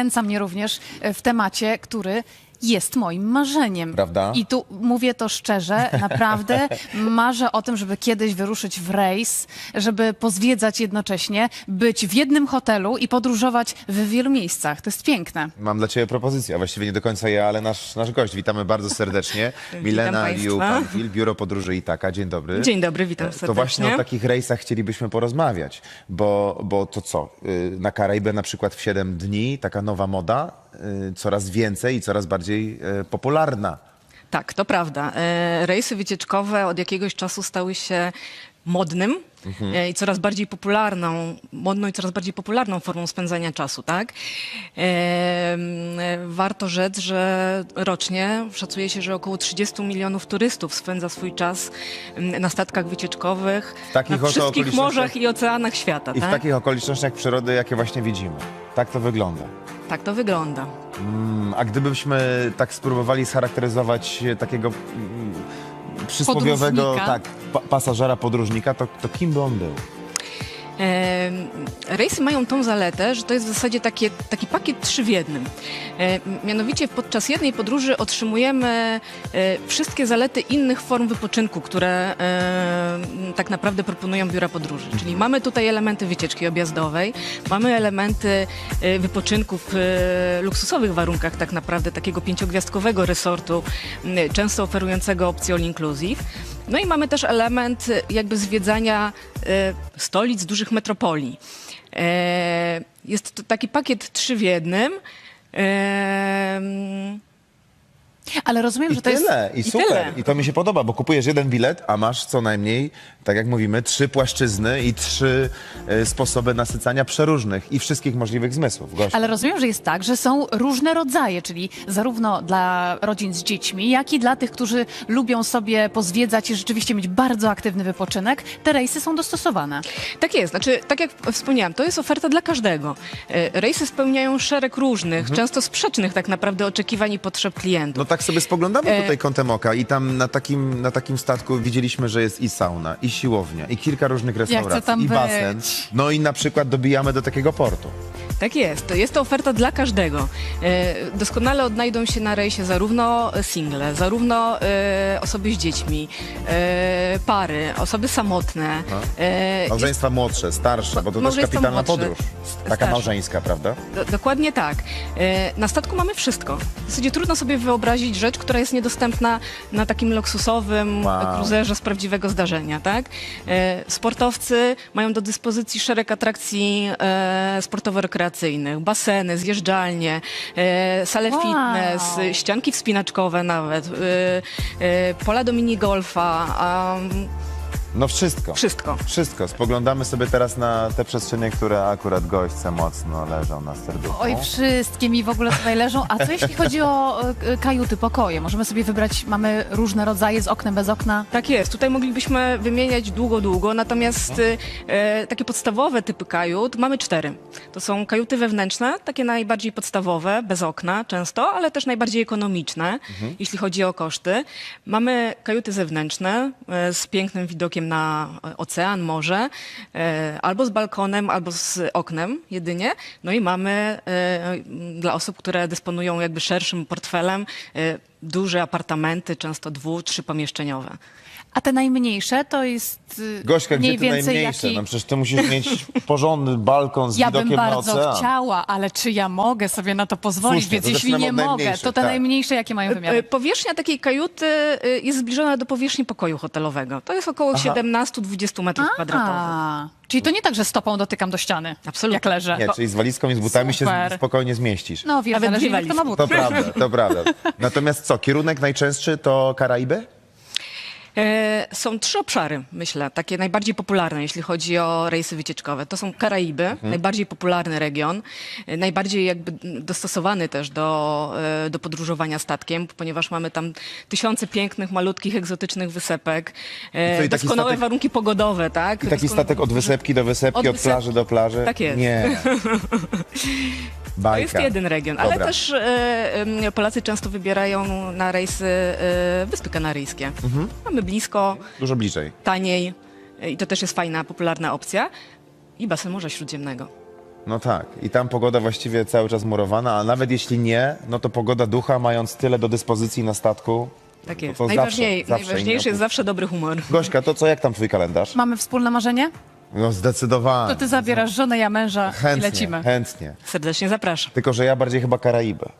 Kręca mnie również e, w temacie, który jest moim marzeniem. Prawda? I tu mówię to szczerze, naprawdę marzę o tym, żeby kiedyś wyruszyć w rejs, żeby pozwiedzać jednocześnie, być w jednym hotelu i podróżować w wielu miejscach. To jest piękne. Mam dla Ciebie propozycję, a właściwie nie do końca ja, ale nasz, nasz gość. Witamy bardzo serdecznie. Milena państwa. Liu Panfil, Biuro Podróży Itaka. Dzień dobry. Dzień dobry, witam To serdecznie. właśnie o takich rejsach chcielibyśmy porozmawiać, bo, bo to co? y, Na Karaibę na przykład w 7 dni, taka nowa moda, coraz więcej i coraz bardziej y, popularna. Tak, to prawda. E, Rejsy wycieczkowe od jakiegoś czasu stały się modnym Mhm. e, i coraz bardziej popularną, modną i coraz bardziej popularną formą spędzania czasu, tak? E, Warto rzec, że rocznie szacuje się, że około 30 milionów turystów spędza swój czas na statkach wycieczkowych na wszystkich morzach i oceanach świata, I w tak? takich okolicznościach przyrody, jakie właśnie widzimy. Tak to wygląda. Tak to wygląda. Mm, A gdybyśmy tak spróbowali scharakteryzować e, takiego mm, przysłowiowego Podróżnika. tak, pa pasażera, podróżnika, to, to kim by on był? Rejsy mają tą zaletę, że to jest w zasadzie takie, taki pakiet trzy w jednym. Mianowicie podczas jednej podróży otrzymujemy e, wszystkie zalety innych form wypoczynku, które tak naprawdę proponują biura podróży. Czyli mamy tutaj elementy wycieczki objazdowej, mamy elementy e, wypoczynku w e, luksusowych warunkach tak naprawdę takiego pięciogwiazdkowego resortu, często oferującego opcję all inclusive. No i mamy też element e, jakby zwiedzania e, stolic dużych metropolii. E, Jest to taki pakiet trzy w jednym. Ale rozumiem, I że to jest... tyle, i i super. tyle. I to mi się podoba, bo kupujesz jeden bilet, a masz co najmniej, tak jak mówimy, trzy płaszczyzny i trzy e, sposoby nasycania przeróżnych i wszystkich możliwych zmysłów. Gość. Ale rozumiem, że jest tak, że są różne rodzaje, czyli zarówno dla rodzin z dziećmi, jak i dla tych, którzy lubią sobie pozwiedzać i rzeczywiście mieć bardzo aktywny wypoczynek. Te rejsy są dostosowane. Tak jest, znaczy, tak jak wspomniałam, to jest oferta dla każdego. E, Rejsy spełniają szereg różnych, często sprzecznych tak naprawdę oczekiwań i potrzeb klientów. No tak sobie spoglądamy E- tutaj kątem oka i tam na takim, na takim statku widzieliśmy, że jest i sauna, i siłownia, i kilka różnych restauracji, i basen. być. No i na przykład dobijamy do takiego portu. Tak jest, jest to oferta dla każdego. E, Doskonale odnajdą się na rejsie zarówno single, zarówno e, osoby z dziećmi, e, pary, osoby samotne. E, Małżeństwa młodsze, starsze, bo to też kapitalna młodsze, podróż. Taka starsze. małżeńska, prawda? Do, dokładnie tak. Na statku mamy wszystko. W zasadzie trudno sobie wyobrazić rzecz, która jest niedostępna na takim luksusowym Wow. kruzerze z prawdziwego zdarzenia, tak? Sportowcy mają do dyspozycji szereg atrakcji e, sportowo-rekreacyjnych, baseny, zjeżdżalnie, e, sale Wow. fitness, ścianki wspinaczkowe nawet, e, e, pola do minigolfa, No wszystko. wszystko. Wszystko. Spoglądamy sobie teraz na te przestrzenie, które akurat gośćce mocno leżą na serduchu. Oj, wszystkie mi w ogóle tutaj leżą. A co jeśli chodzi o kajuty, pokoje? Możemy sobie wybrać, mamy różne rodzaje z oknem, bez okna. Tak jest. Tutaj moglibyśmy wymieniać długo, długo, natomiast e, takie podstawowe typy kajut mamy cztery. To są kajuty wewnętrzne, takie najbardziej podstawowe, bez okna często, ale też najbardziej ekonomiczne, jeśli chodzi o koszty. Mamy kajuty zewnętrzne e, z pięknym widokiem na e, ocean, morze, e, albo z balkonem, albo z oknem jedynie. No i mamy dla osób, które dysponują jakby szerszym portfelem, duże apartamenty, często dwu, trzypomieszczeniowe. A te najmniejsze to jest y, Gośka, mniej gdzie ty więcej najmniejsze? jaki... No przecież ty musisz mieć porządny balkon z Ja widokiem na bardzo chciała, ale czy ja mogę sobie na to pozwolić? Słusznie, Więc to jeśli nie mogę, to te tak. najmniejsze jakie mają E, wymiary? Powierzchnia takiej kajuty e, jest zbliżona do powierzchni pokoju hotelowego. To jest około 17-20 metrów kwadratowych. Czyli to nie tak, że stopą dotykam do ściany, Absolutnie. jak leżę. Nie, czyli z walizką i z butami się Super. spokojnie zmieścisz. No wiesz, Nawet zależy jak to ma buty. To prawda, to prawda. Natomiast co, kierunek najczęstszy to Karaiby? E, Są trzy obszary, myślę, takie najbardziej popularne, jeśli chodzi o rejsy wycieczkowe. To są Karaiby, Mhm. najbardziej popularny region, e, najbardziej jakby dostosowany też do, e, do podróżowania statkiem, ponieważ mamy tam tysiące pięknych, malutkich, egzotycznych wysepek, I co, i doskonałe statek- warunki pogodowe, tak? I taki Doskon- statek od wysepki do wysepki, Od od, plaży do plaży? Tak jest. Nie. Bajka. To jest jeden region, Dobra. ale też y, Polacy często wybierają na rejsy y, Wyspy Kanaryjskie. Mhm. Mamy blisko. Dużo bliżej. Taniej. I to też jest fajna, popularna opcja. I basen Morza Śródziemnego. No tak, i tam pogoda właściwie cały czas murowana, a nawet jeśli nie, no to pogoda ducha, mając tyle do dyspozycji na statku, tak no jest. Najważniej, zawsze, zawsze najważniejszy jest zawsze dobry humor. Gośka, to co, jak tam twój kalendarz? Mamy wspólne marzenie? No zdecydowanie. To ty zabierasz żonę, ja męża Chętnie, i lecimy. chętnie. Serdecznie zapraszam. Tylko, że ja bardziej chyba Karaibę.